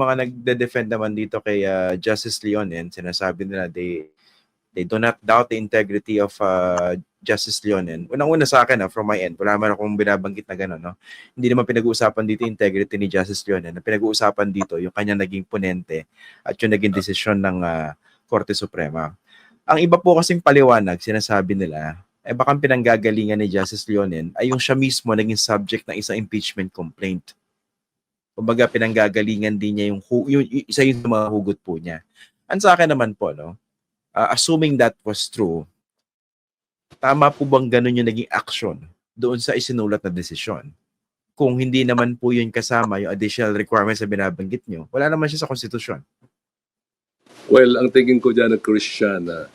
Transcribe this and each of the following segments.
mga nagde-defend naman dito kay uh, Justice Leonen, sinasabi nila they they do not doubt the integrity of uh, Justice Leonen. Unang-una sa akin, uh, from my end, wala naman akong binabanggit na gano'n. No? Hindi naman pinag-uusapan dito integrity ni Justice Leonen. Ang pinag-uusapan dito yung kanya naging ponente at yung naging desisyon ng uh, Korte Suprema. Ang iba po kasing paliwanag, sinasabi nila, eh baka pinanggagalingan ni Justice Leonen ay yung siya mismo naging subject ng isang impeachment complaint. Kumbaga pinanggagalingan din niya yung, yung, isa yung mga hugot po niya. Ang sa akin naman po, no, uh, assuming that was true, tama po bang ganun yung naging action doon sa isinulat na desisyon? Kung hindi naman po yun kasama yung additional requirements na binabanggit nyo, wala naman siya sa konstitusyon. Well, ang tingin ko dyan, Christian, uh,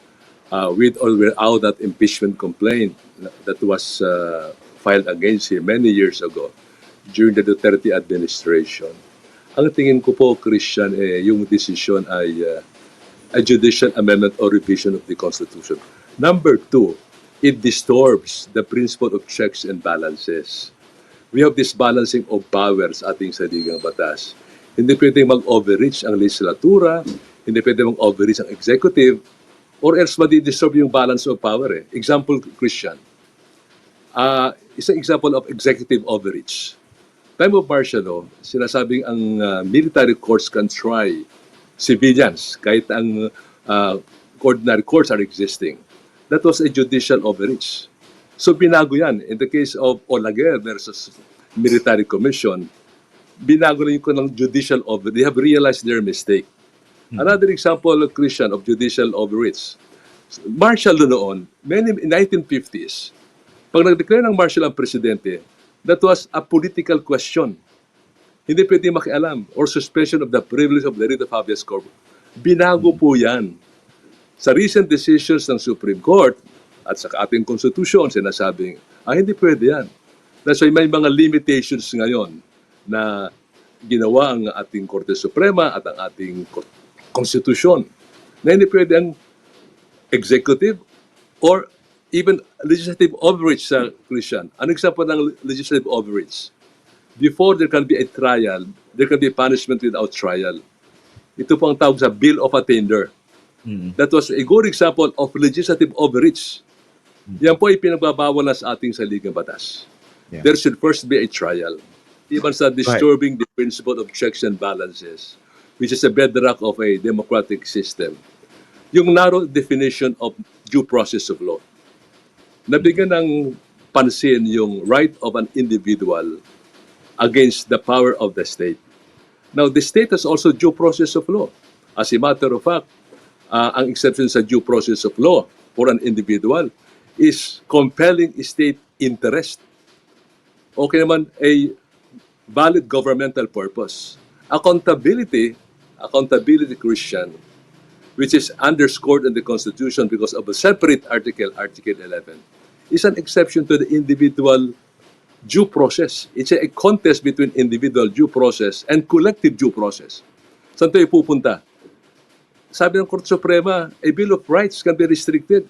uh, with or without that impeachment complaint that was uh, filed against him many years ago, during the Duterte administration. Ang tingin ko po, Christian, eh, yung decision ay uh, a judicial amendment or revision of the Constitution. Number two, it disturbs the principle of checks and balances. We have this balancing of powers ating saligang batas. Hindi pwedeng mag-overreach ang legislatura, hindi pwedeng mag-overreach ang executive, or else madi-disturb yung balance of power. Eh. Example, Christian. Uh, isang example of executive overreach time of martial law, sinasabing ang uh, military courts can try civilians kahit ang uh, ordinary courts are existing. That was a judicial overreach. So binago yan. In the case of Olaguer versus military commission, binago rin ko ng judicial over. They have realized their mistake. Hmm. Another example, Christian, of judicial overreach. Martial noon, many in 1950s, pag nag-declare ng martial ang presidente, that was a political question. Hindi pwede makialam or suspension of the privilege of the writ of habeas corpus. Binago po yan. Sa recent decisions ng Supreme Court at sa ating konstitusyon, sinasabing, ah, hindi pwede yan. That's why may mga limitations ngayon na ginawa ang ating Korte Suprema at ang ating konstitusyon na hindi pwede ang executive or even legislative overreach sa Christian. An example ng legislative overreach? Before there can be a trial, there can be punishment without trial. Ito po ang tawag sa Bill of Attainder. Mm-hmm. That was a good example of legislative overreach. Mm-hmm. Yan po ay pinagbabawal na sa ating saligang batas. Yeah. There should first be a trial. Even sa disturbing right. the principle of checks and balances, which is a bedrock of a democratic system. Yung narrow definition of due process of law nabigyan ng pansin yung right of an individual against the power of the state. Now, the state has also due process of law. As a matter of fact, uh, ang exception sa due process of law for an individual is compelling state interest. Okay naman, a valid governmental purpose. Accountability, accountability Christian, which is underscored in the Constitution because of a separate article, Article 11, is an exception to the individual due process. It's a, a contest between individual due process and collective due process. Saan tayo pupunta? Sabi ng Korte Suprema, a Bill of Rights can be restricted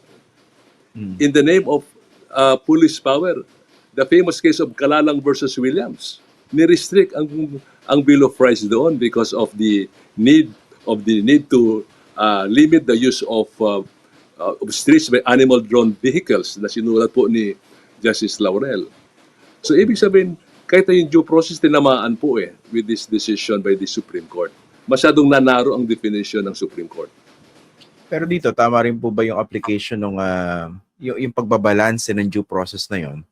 mm. in the name of uh, police power. The famous case of Kalalang versus Williams. Ni-restrict ang, ang Bill of Rights doon because of the need of the need to uh, limit the use of uh, uh, of streets by animal-drawn vehicles na sinulat po ni Justice Laurel. So ibig sabihin, kahit yung due process tinamaan po eh with this decision by the Supreme Court. Masyadong nanaro ang definition ng Supreme Court. Pero dito, tama rin po ba yung application ng uh, yung, yung pagbabalanse ng due process na yon?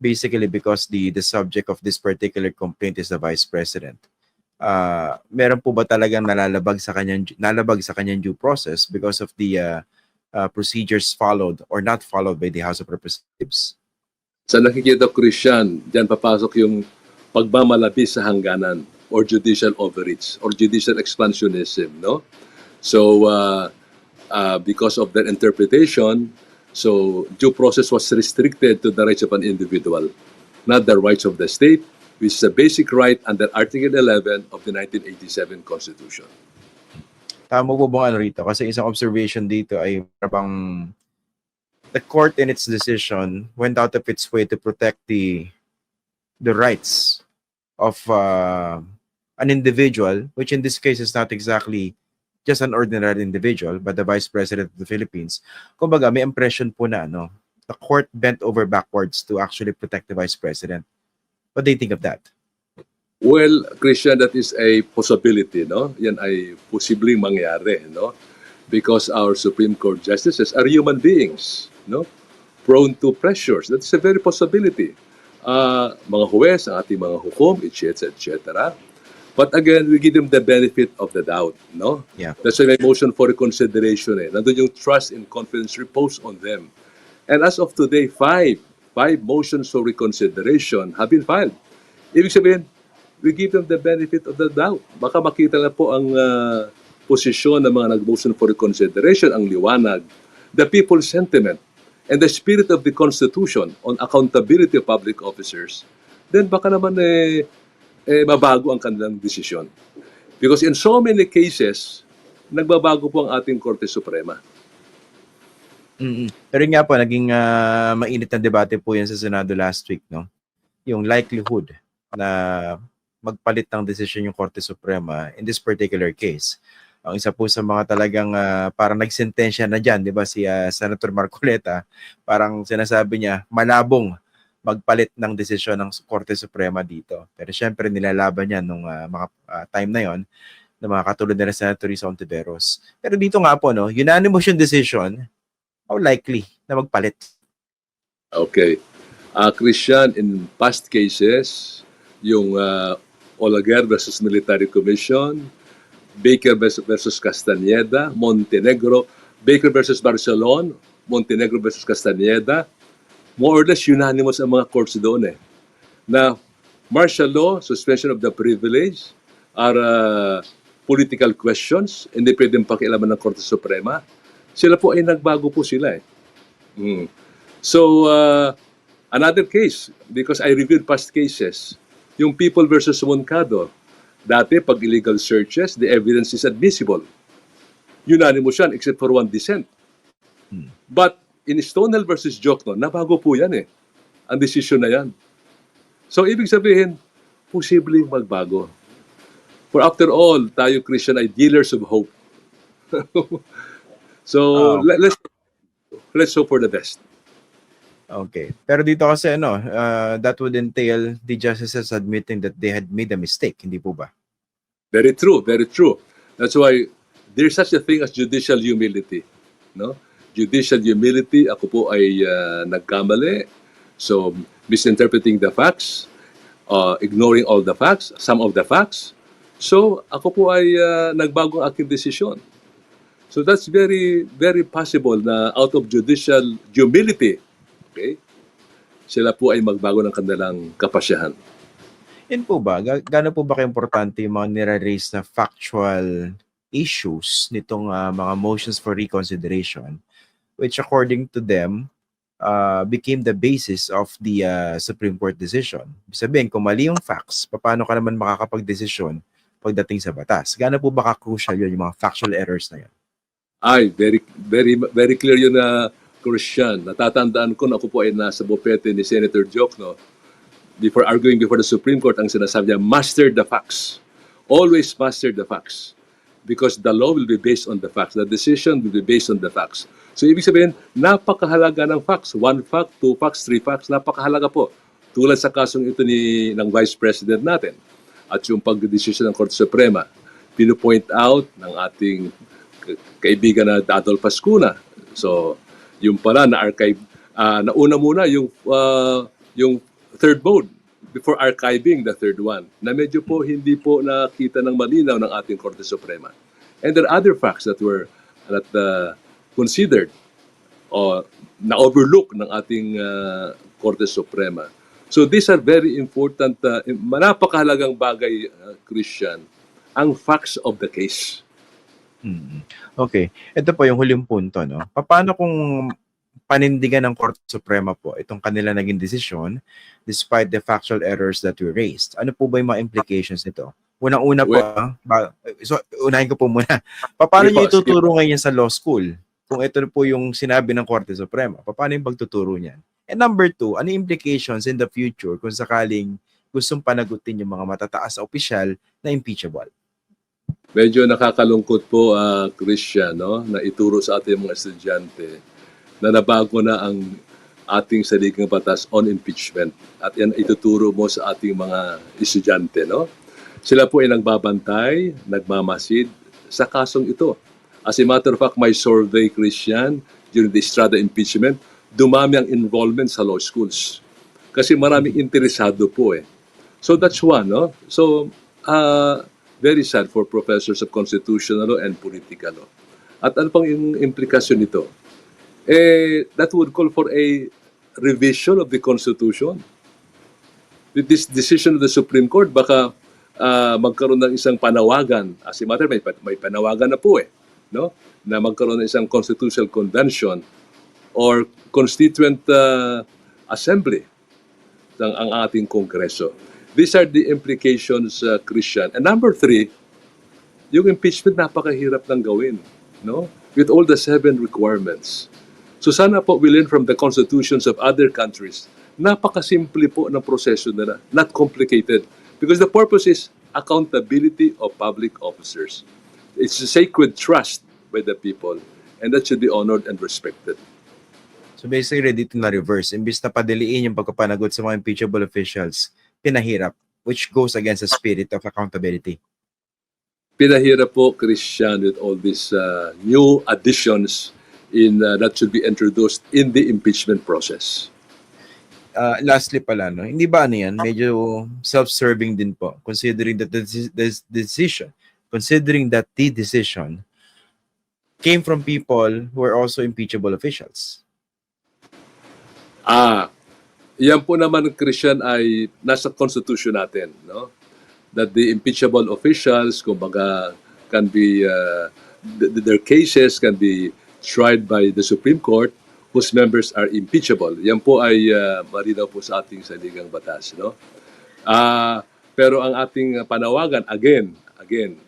Basically because the the subject of this particular complaint is the Vice President. Uh, meron po ba talagang nalalabag sa kanyang nalabag sa kanyang due process because of the uh, uh, procedures followed or not followed by the House of Representatives? Sa nakikita Christian, diyan papasok yung pagmamalabis sa hangganan or judicial overreach or judicial expansionism, no? So, uh, uh, because of that interpretation, so due process was restricted to the rights of an individual, not the rights of the state, which is a basic right under Article 11 of the 1987 Constitution. Tama po bang ano rito? Kasi isang observation dito ay parang the court in its decision went out of its way to protect the the rights of uh, an individual, which in this case is not exactly just an ordinary individual, but the Vice President of the Philippines, kumbaga may impression po na ano, the court bent over backwards to actually protect the Vice President. What do you think of that? Well, Christian, that is a possibility, no? Yan ay posibleng mangyari, no? Because our Supreme Court justices are human beings, no? Prone to pressures. That's a very possibility. Uh, mga huwes, ang ating mga hukom, etc., etc. But again, we give them the benefit of the doubt, no? Yeah. That's why may motion for reconsideration, eh. Nandun yung trust and confidence reposed on them. And as of today, five, five motions for reconsideration have been filed. Ibig sabihin, we give them the benefit of the doubt. Baka makita na po ang ah, posisyon ng mga nag-motion for reconsideration, ang liwanag, the people's sentiment, and the spirit of the Constitution on accountability of public officers, then baka naman eh, eh, mabago ang kanilang desisyon. Because in so many cases, nagbabago po ang ating Korte Suprema. Mm Pero nga po, naging ah, mainit na debate po yan sa Senado last week, no? Yung likelihood na magpalit ng desisyon yung Korte Suprema in this particular case. Ang isa po sa mga talagang ah, parang nagsentensya na dyan, di ba, si ah, Senator Marcoleta, parang sinasabi niya, malabong magpalit ng desisyon ng Korte Suprema dito. Pero syempre, nilalaban niya nung ah, mga ah, time na yon ng mga katulad nila Senator Risa Ontiveros. Pero dito nga po, no, unanimous yung decision, how likely na magpalit? Okay. Uh, Christian, in past cases, yung uh, Olaguer versus Military Commission, Baker versus, versus Castaneda, Montenegro, Baker versus Barcelona, Montenegro versus Castaneda, more or less unanimous ang mga courts doon eh. Na martial law, suspension of the privilege, are uh, political questions, hindi pwedeng pakialaman ng Korte Suprema. Sila po ay nagbago po sila eh. Mm. So, uh, another case, because I reviewed past cases, yung People versus Moncado, dati pag illegal searches, the evidence is admissible. Unanimous yan, except for one dissent. Hmm. But in Stonewall versus Jokno, nabago po yan eh. Ang desisyon na yan. So, ibig sabihin, posibleng magbago. For after all, tayo Christian ay dealers of hope. so, Oh. let, let's let's hope for the best. Okay. Pero dito kasi ano, uh, that would entail the justices admitting that they had made a mistake, hindi po ba? Very true, very true. That's why there's such a thing as judicial humility. No? Judicial humility, ako po ay uh, nagkamali. So, misinterpreting the facts, uh, ignoring all the facts, some of the facts. So, ako po ay uh, nagbago ang aking desisyon. So, that's very, very possible na out of judicial humility, okay, sila po ay magbago ng kanilang kapasyahan. Yan po ba? Ga- Gaano po ba ka-importante yung mga nire-raise na factual issues nitong ah, mga motions for reconsideration which according to them uh, became the basis of the ah, Supreme Court decision. Sabihin, kung mali yung facts, paano ka naman makakapag-desisyon pagdating sa batas? Gaano po ba ka-crucial yun, yung mga factual errors na yun? Ay, very very very clear yun na Christian. Natatandaan ko na ako po ay nasa bopete ni Senator Jokno before arguing before the Supreme Court ang sinasabi niya, master the facts. Always master the facts. Because the law will be based on the facts. The decision will be based on the facts. So, ibig sabihin, napakahalaga ng facts. One fact, two facts, three facts, napakahalaga po. Tulad sa kasong ito ni ng Vice President natin at yung pagdesisyon ng Korte Suprema, pinupoint out ng ating kaibigan na Adolf Pascuna. So, yung pala na archive ah, nauna muna yung ah, yung third mode before archiving the third one na medyo po hindi po nakita ng malinaw ng ating Korte Suprema. And there are other facts that were that uh, considered o na-overlook ng ating ah, Korte Suprema. So these are very important, uh, napakahalagang bagay, ah, Christian, ang facts of the case. Mm. Okay. Ito po yung huling punto, no? Paano kung panindigan ng Korte Suprema po itong kanila naging desisyon despite the factual errors that we raised? Ano po ba yung mga implications nito? Unang-una po, Well- ah, ba, so unahin ko po muna. Paano niyo ituturo ngayon sa law school? Kung ito po yung sinabi ng Korte Suprema, paano yung pagtuturo niyan? And number two, ano implications in the future kung sakaling gustong panagutin yung mga matataas na opisyal na impeachable. Medyo nakakalungkot po, ah, Christian, no? na ituro sa ating mga estudyante na nabago na ang ating saligang batas on impeachment. At yan ituturo mo sa ating mga estudyante. No? Sila po ay nagbabantay, nagmamasid sa kasong ito. As a matter of fact, my survey, Christian, during the Estrada impeachment, dumami ang involvement sa law schools. Kasi maraming interesado po eh. So that's one, no? So, uh, very sad for professors of constitutional law and political law. At ano pang yung implikasyon nito? Eh, that would call for a revision of the Constitution. With this decision of the Supreme Court, baka ah, magkaroon ng isang panawagan. As a matter, may, may panawagan na po eh. No? Na magkaroon ng isang constitutional convention or constituent ah, assembly ng ang ating kongreso. These are the implications, uh, Christian. And number three, yung impeachment napakahirap ng gawin, no? With all the seven requirements. So sana po we learn from the constitutions of other countries. Napakasimple po ng proseso nila, not complicated. Because the purpose is accountability of public officers. It's a sacred trust by the people, and that should be honored and respected. So basically, dito na reverse. Imbis na padiliin yung pagpapanagot sa mga impeachable officials, pinahirap, which goes against the spirit of accountability. pinahirap po Christian with all these uh, new additions in uh, that should be introduced in the impeachment process. Uh, lastly pala, no, hindi ba ano yan, medyo self-serving din po, considering that the, the decision, considering that the decision came from people who are also impeachable officials. Ah, yan po naman Christian ay nasa constitution natin, no? That the impeachable officials, kumbaga, can be uh, th- th- their cases can be tried by the Supreme Court whose members are impeachable. Yan po ay uh, marinaw po sa ating saligang batas, no? Ah, pero ang ating panawagan again, again,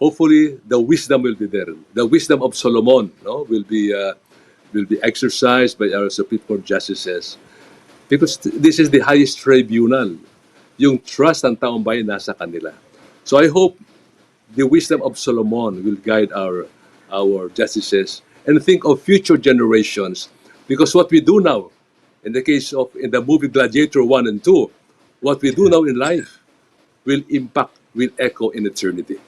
hopefully the wisdom will be there. The wisdom of Solomon, no, will be uh, will be exercised by our Supreme Court justices because th- this is the highest tribunal. Yung trust ng taong bayan nasa kanila. So I hope the wisdom of Solomon will guide our our justices and think of future generations because what we do now in the case of in the movie Gladiator 1 and 2 what we do now in life will impact will echo in eternity